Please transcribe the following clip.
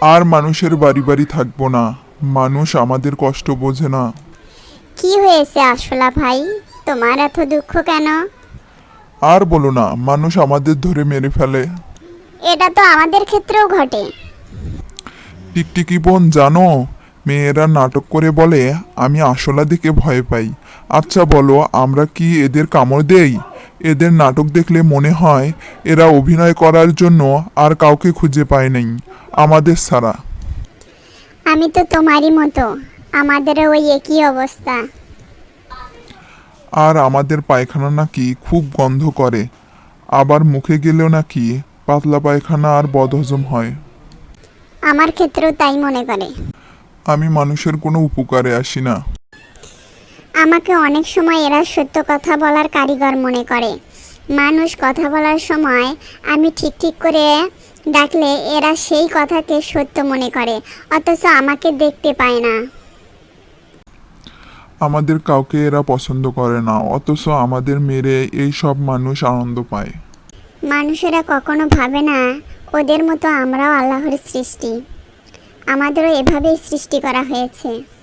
আর মানুষের বাড়ি বাড়ি থাকব না। মানুষ আমাদের কষ্ট বোঝে না। কি হয়েছে আশোলা ভাই? তোমার এত দুঃখ কেন? আর বলো না মানুষ আমাদের ধরে মেরে ফেলে। এটা তো আমাদের ক্ষেত্রেও ঘটে। টিকটিকি বোন জানো মেয়েরা নাটক করে বলে আমি আসলা দিকে ভয় পাই। আচ্ছা বলো আমরা কি এদের কামড় দেই? এদের নাটক দেখলে মনে হয় এরা অভিনয় করার জন্য আর কাউকে খুঁজে পায় নাই। আমাদের ছাড়া আমি তো তোমারই মতো। আমাদেরও ওই একই অবস্থা। আর আমাদের পায়খানা নাকি খুব গন্ধ করে। আবার মুখে গেলেও নাকি পাতলা পায়খানা আর বদহজম হয়। আমার ক্ষেত্রেও তাই মনে করে। আমি মানুষের কোনো উপকারে আসি না। আমাকে অনেক সময় এরা সত্য কথা বলার কারিগর মনে করে। মানুষ কথা বলার সময় আমি ঠিক ঠিক করে ডাকলে এরা সেই কথাকে সত্য মনে করে অথচ আমাকে দেখতে পায় না। আমাদের কাউকে এরা পছন্দ করে না অথচ আমাদের মেরে এই সব মানুষ আনন্দ পায়। মানুষেরা কখনো ভাবে না ওদের মতো আমরাও আল্লাহর সৃষ্টি। আমাদেরও এভাবেই সৃষ্টি করা হয়েছে।